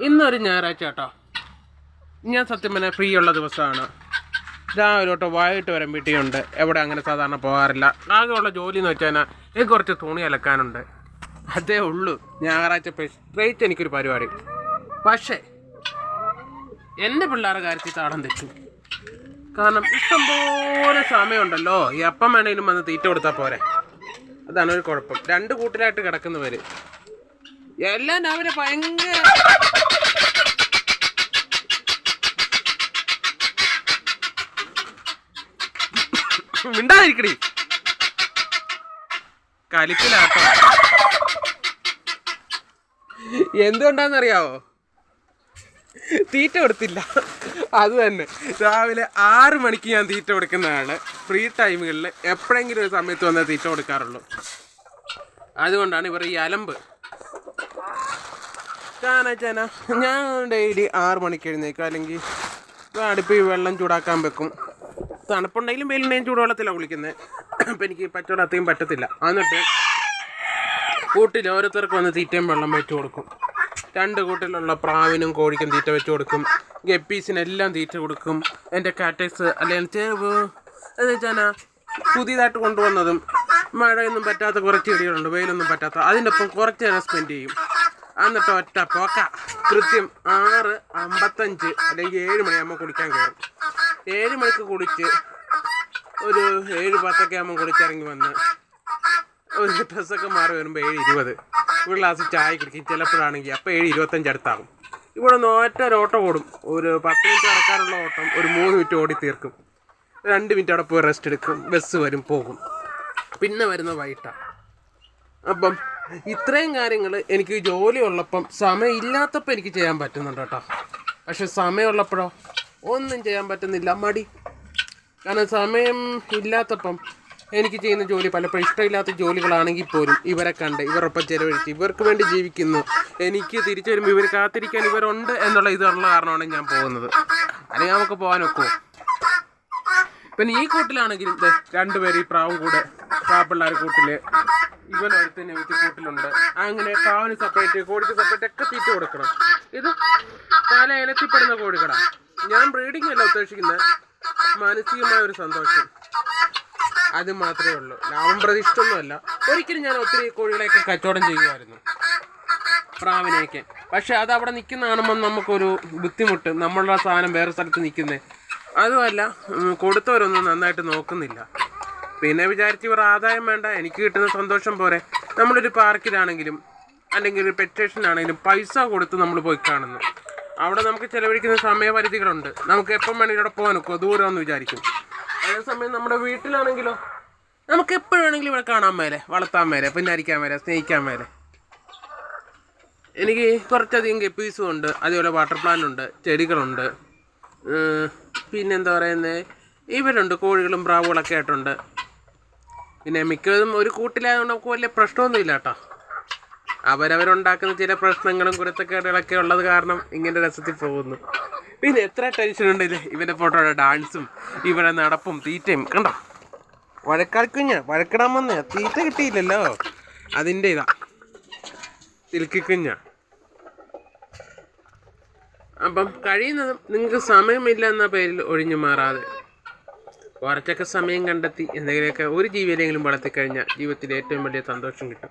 ഇന്നൊരു ഞായറാഴ്ച കേട്ടോ. ഞാൻ സത്യം പറഞ്ഞാൽ ഫ്രീ ഉള്ള ദിവസമാണ്. രാവിലെ തൊട്ട് വൈകിട്ട് വരെ വീട്ടിലുണ്ട്. എവിടെ അങ്ങനെ സാധാരണ പോകാറില്ല. ആകെയുള്ള ജോലി എന്ന് വെച്ചാൽ എനിക്ക് കുറച്ച് തുണി അലക്കാനുണ്ട്. അതേ ഉള്ളൂ. ഞായറാഴ്ച സ്ട്രേറ്റ് എനിക്കൊരു പരിപാടി. പക്ഷേ എന്റെ പിള്ളേരുടെ കാര്യത്തിൽ താടം തെറ്റും. കാരണം ഇഷ്ടംപോലെ സമയമുണ്ടല്ലോ. ഈ അപ്പം വേണേലും വന്ന് തീറ്റ കൊടുത്താൽ പോരെ. അതാണ് ഒരു കുഴപ്പം. രണ്ട് കൂട്ടിലായിട്ട് കിടക്കുന്നവര്. എല്ലാം അവർ ഭയങ്കര മിണ്ടാതിരിക്കടി. കലിപ്പിലാട്ടോ. എന്തുകൊണ്ടാന്നറിയാവോ തീറ്റ കൊടുത്തില്ല. അത് തന്നെ. രാവിലെ ആറ് മണിക്ക് ഞാൻ തീറ്റ കൊടുക്കുന്നതാണ്. ഫ്രീ ടൈമുകളിൽ എപ്പോഴെങ്കിലും ഒരു സമയത്ത് വന്നാൽ തീറ്റ കൊടുക്കാറുള്ളൂ. അതുകൊണ്ടാണ് ഇവർ ഈ അലമ്പ്. കാരണം വെച്ചാൽ ഞാൻ ഡെയിലി ആറ് മണിക്ക് എഴുന്നേക്കും അല്ലെങ്കിൽ അടുപ്പിൽ വെള്ളം ചൂടാക്കാൻ വെക്കും. തണുപ്പുണ്ടെങ്കിലും വെയിലുണ്ടെങ്കിലും ചൂടുവെള്ളത്തിലാണ് കുളിക്കുന്നത് അപ്പം എനിക്ക് പച്ചവെള്ളത്തെയും പറ്റത്തില്ല. എന്നിട്ട് കൂട്ടിൽ ഓരോരുത്തർക്ക് വന്ന് തീറ്റയും വെള്ളം വെച്ച് കൊടുക്കും. രണ്ട് കൂട്ടിലുള്ള പ്രാവിനും കോഴിക്കും തീറ്റ വെച്ച് കൊടുക്കും. ഗപ്പീസിനെല്ലാം തീറ്റ കൊടുക്കും. എന്റെ കാറ്റക്സ് അല്ലെങ്കിൽ ചേവ് എന്ന് വെച്ചാൽ പുതിയതായിട്ട് കൊണ്ടുവന്നതും മഴയൊന്നും പറ്റാത്ത കുറച്ച് ചെടികളുണ്ട് വെയിലൊന്നും പറ്റാത്ത. അതിന്റെ ഒപ്പം കുറച്ച് നേരം സ്പെൻഡ് ചെയ്യും. എന്നിട്ട് ഒറ്റ പോക്ക. കൃത്യം ആറ് അമ്പത്തഞ്ച് അല്ലെങ്കിൽ ഏഴ് മണിയാകുമ്പോൾ കുടിക്കാൻ കയറും ഏഴ് മണിക്ക് കുടിച്ച് ഒരു ഏഴ് പത്തൊക്കെ ആകുമ്പോൾ കുടിച്ചിറങ്ങി വന്ന് ഒരു ഡ്രസ്സൊക്കെ മാറി വരുമ്പോൾ ഏഴ് ഇരുപത്. ഒരു ഗ്ലാസ് ചായ കുടിക്കും. ചിലപ്പോഴാണെങ്കിൽ അപ്പോൾ ഏഴ് ഇരുപത്തഞ്ച് അടുത്താകും ഇവിടെ നിന്ന് ഒറ്റ ഒരു ഓട്ടം ഓടും. ഒരു പത്ത് മിനിറ്റ് നടക്കാനുള്ള ഓട്ടം ഒരു മൂന്ന് മിനിറ്റ് ഓടി തീർക്കും. രണ്ട് മിനിറ്റ് അവിടെ പോയി റെസ്റ്റ് എടുക്കും. ബസ് വരും പോകും. പിന്നെ വരുന്ന വൈകിട്ടാണ് അപ്പം ഇത്രയും കാര്യങ്ങൾ എനിക്ക് ജോലി ഉള്ളപ്പം സമയം ഇല്ലാത്തപ്പോൾ എനിക്ക് ചെയ്യാൻ പറ്റുന്നുണ്ട് കേട്ടോ. പക്ഷെ സമയമുള്ളപ്പോഴോ ഒന്നും ചെയ്യാൻ പറ്റുന്നില്ല മടി. കാരണം സമയം ഇല്ലാത്തപ്പം എനിക്ക് ചെയ്യുന്ന ജോലി പലപ്പോഴും ഇഷ്ടമില്ലാത്ത ജോലികളാണെങ്കിൽ പോലും ഇവരെ കണ്ട് ഇവരൊപ്പം ചെലവഴിച്ച് ഇവർക്ക് വേണ്ടി ജീവിക്കുന്നു. എനിക്ക് തിരിച്ചു വരുമ്പോൾ ഇവർ കാത്തിരിക്കാൻ ഇവരുണ്ട് എന്നുള്ള ഇതുള്ള കാരണമാണ് ഞാൻ പോകുന്നത്. അല്ലെങ്കിൽ നമുക്ക് പോകാനൊക്കുമോ പിന്നെ ഈ കൂട്ടിലാണെങ്കിലും രണ്ടുപേരും ഈ പ്രാവും കൂടെ പാപ്പിള്ളാർ കൂട്ടിൽ ഇവൻ അടുത്ത് തന്നെ കൂട്ടിലുണ്ട്. അങ്ങനെ കാവിന് സെപ്പറേറ്റ് കോഴിക്ക് സെപ്പറേറ്റ് ഒക്കെ തീറ്റ കൊടുക്കണം. ഇത് പല ഇനത്തിൽപ്പെടുന്ന കോഴികളാണ് ഞാൻ ബ്രീഡിംഗ് അല്ല ഉദ്ദേശിക്കുന്നത്. മാനസികമായ ഒരു സന്തോഷം. അത് മാത്രമേ ഉള്ളൂ. ലാഭം പ്രതിഷ്ഠൊന്നുമല്ല ഒരിക്കലും ഞാൻ ഒത്തിരി കോഴികളെയൊക്കെ കച്ചവടം ചെയ്യുമായിരുന്നു. പ്രാവിനെയൊക്കെ. പക്ഷെ അത് അവിടെ നിൽക്കുന്ന കാണുമ്പോൾ നമുക്കൊരു ബുദ്ധിമുട്ട്. നമ്മളുടെ സാധനം വേറെ സ്ഥലത്ത് നിൽക്കുന്നത് അതുമല്ല കൊടുത്തവരൊന്നും നന്നായിട്ട് നോക്കുന്നില്ല. പിന്നെ വിചാരിച്ച് ഇവർ ആദായം വേണ്ട എനിക്ക് കിട്ടുന്ന സന്തോഷം പോരെ. നമ്മളൊരു പാർക്കിലാണെങ്കിലും അല്ലെങ്കിൽ ഒരു പെറ്റേഷനാണെങ്കിലും പൈസ കൊടുത്ത് നമ്മൾ പോയി കാണുന്നു. അവിടെ നമുക്ക് ചിലവഴിക്കുന്ന സമയപരിധികളുണ്ട്. നമുക്ക് എപ്പം വേണമെങ്കിലും ഇവിടെ പോകാൻ ഒക്കുമോ ദൂരം എന്ന് വിചാരിക്കും. അതേസമയം നമ്മുടെ വീട്ടിലാണെങ്കിലോ നമുക്ക് എപ്പോഴും വേണമെങ്കിലും ഇവിടെ കാണാൻ മേലെ വളർത്താൻ മേലെ പിന്നാരിക്കാൻ മേലെ സ്നേഹിക്കാൻ മേലെ. എനിക്ക് കുറച്ചധികം ഗപ്പീസും ഉണ്ട് അതേപോലെ വാട്ടർ പ്ലാന്റ് ഉണ്ട് ചെടികളുണ്ട്. പിന്നെന്താ പറയുന്നത് ഇവരുണ്ട് കോഴികളും പ്രാവുകളൊക്കെ ആയിട്ടുണ്ട്. പിന്നെ മിക്കതും ഒരു കൂട്ടിലായതുകൊണ്ട് നമുക്ക് വലിയ പ്രശ്നമൊന്നുമില്ല കേട്ടോ. അവരവരുണ്ടാക്കുന്ന ചില പ്രശ്നങ്ങളും കുരുത്തക്കേടുകളൊക്കെ ഉള്ളത് കാരണം ഇങ്ങനെ രസത്തിൽ പോകുന്നു. പിന്നെ എത്ര ടെൻഷൻ ഉണ്ട് ഇത്? ഇവന്റെ ഫോട്ടോയുടെ ഡാൻസും ഇവരുടെ നടപ്പും തീറ്റയും. കണ്ടോ? വഴക്കാൽക്കുഞ്ഞ വഴക്കിടാൻ വന്നേ. തീറ്റ കിട്ടിയില്ലല്ലോ. അതിന്റെ ഇതാ. തിൽക്കിക്കുഞ്ഞ അപ്പം കഴിയുന്നതും നിങ്ങൾക്ക് സമയമില്ല എന്ന പേരിൽ ഒഴിഞ്ഞു മാറാതെ. കുറച്ചൊക്കെ സമയം കണ്ടെത്തി എന്തെങ്കിലുമൊക്കെ ഒരു ജീവിയിലെങ്കിലും വളർത്തിക്കഴിഞ്ഞാൽ ജീവിതത്തിൽ ഏറ്റവും വലിയ സന്തോഷം കിട്ടും.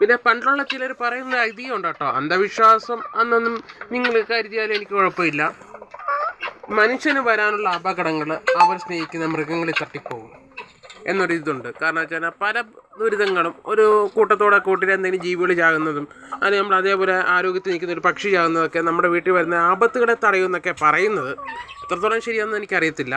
പിന്നെ പണ്ടുള്ള ചിലർ പറയുന്ന ഐതിഹ്യം ഉണ്ട് കേട്ടോ അന്ധവിശ്വാസം അന്നൊന്നും നിങ്ങൾ കരുതിയാലും എനിക്ക് കുഴപ്പമില്ല. മനുഷ്യന് വരാനുള്ള അപകടങ്ങൾ അവർ സ്നേഹിക്കുന്ന മൃഗങ്ങളിൽ തട്ടിപ്പോകും എന്നൊരു ഇതുണ്ട്. കാരണം വെച്ചാൽ പല ദുരിതങ്ങളും ഒരു കൂട്ടത്തോടെ കൂട്ടിൽ എന്തെങ്കിലും ജീവികൾ ചാകുന്നതും അല്ലെങ്കിൽ നമ്മൾ അതേപോലെ ആരോഗ്യത്തിൽ നിൽക്കുന്ന ഒരു പക്ഷി ചാകുന്നതൊക്കെ നമ്മുടെ വീട്ടിൽ വരുന്ന ആപത്തുകളെ തടയുമെന്നൊക്കെ പറയുന്നത് എത്രത്തോളം ശരിയാണെന്ന് എനിക്കറിയത്തില്ല.